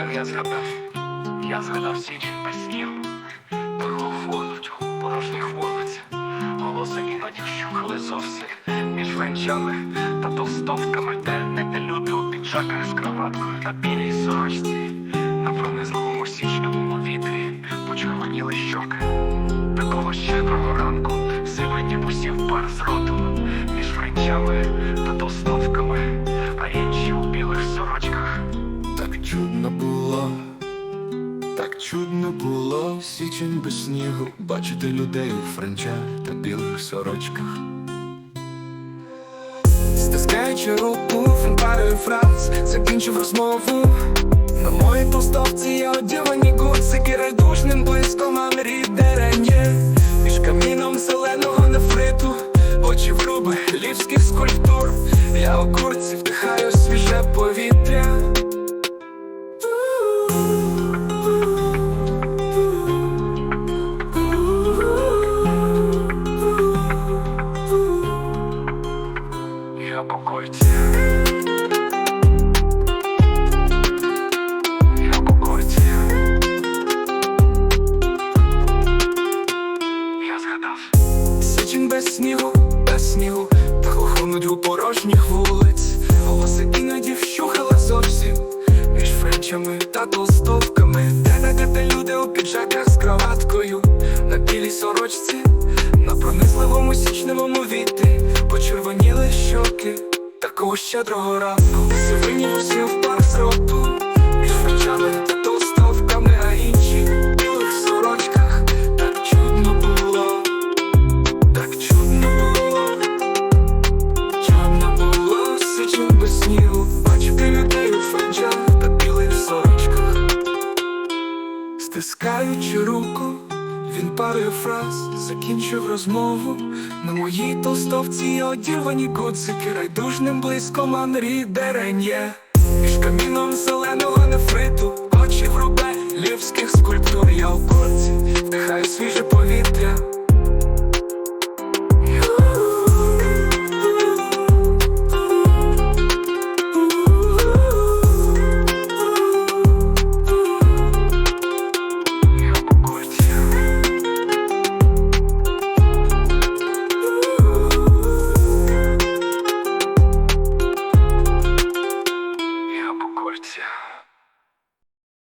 Раптом я згадав, я згадав січень без снігу, дорогу у порожніх вулиць, голоси іноді вщухали зовсім між венчами та толстовками, де не люди у піджаках з кроваткою та білій сорочці. На пронизливому січневому вітрі почервоніли щоки. Такого щедрого ранку сивині бусів пар з роту між френчами та толстовками, а інші чудно було, так чудно було січень без снігу, бачити людей у френчах та білих сорочках. Стискаючи руку, він парою фраз, закінчив розмову. На моїй толстовці є одягані гудзики райдужним блиском Анрі Деренє Між каміном зеленого нефриту, очі вруби львівських скульптур. Я у курці вдихаю свіже повітря. Снігу, без снігу, та у порожніх вулиць. Голоси іноді вщухала зовсім між френчами та толстовками. Де не де люди у піджаках з кроваткою, на білій сорочці, на пронизливому січневому вітрі почервоніли щоки такого щедрого ранку. Сивині усі в Стискаючи руку, він парою фраз закінчив розмову. На моїй толстовці одірвані гудзики райдужним близьком Анрі Деренє. Між каміном зеленого нефриту,